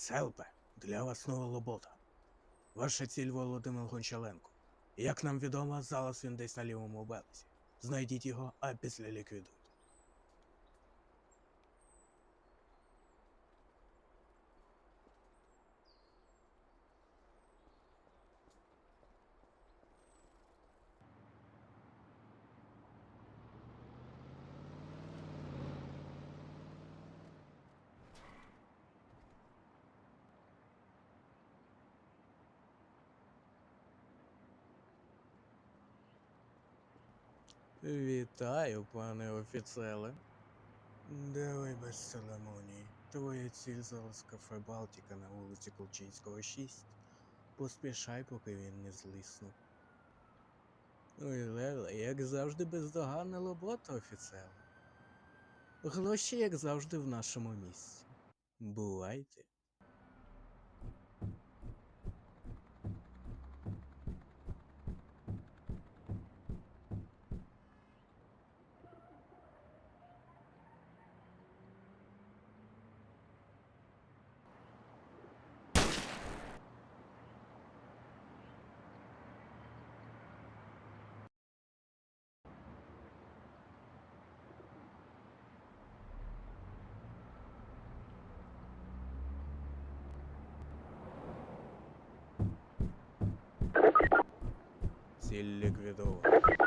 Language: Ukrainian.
Селпе, для вас нова робота. Ваша ціль Володимир Гончаленко. Як нам відомо, зараз він десь на лівому березі. Знайдіть його, а після ліквідуйте. Вітаю, пане офіцеле. Давай без церемоній. Твоя ціль зараз кафе Балтіка на вулиці Колчинського 6. Поспішай, поки він не злиснув. Ой, Леле, як завжди бездоганна робота, офіцер. Гроші, як завжди, в нашому місці. Бувайте. Ціль ліквідована.